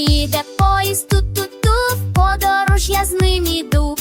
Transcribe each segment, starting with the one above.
їде поїзд ту-ту-ту, в подорож я з ним іду.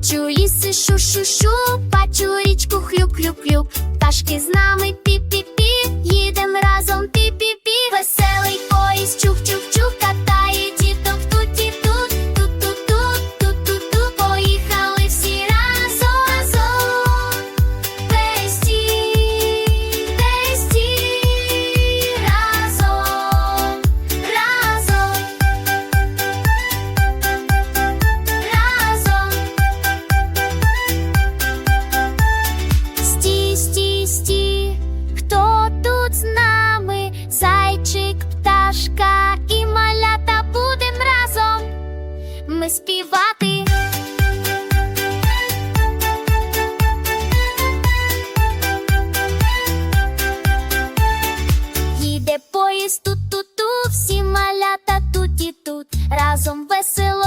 Плечу шу шу шу бачу річку хлюк-хлюк-хлюк Пташки з нами пі-пі-пі, їдем разом пі. співати. Їде поїзд тут, тут, тут, всі малята тут і тут, разом весело.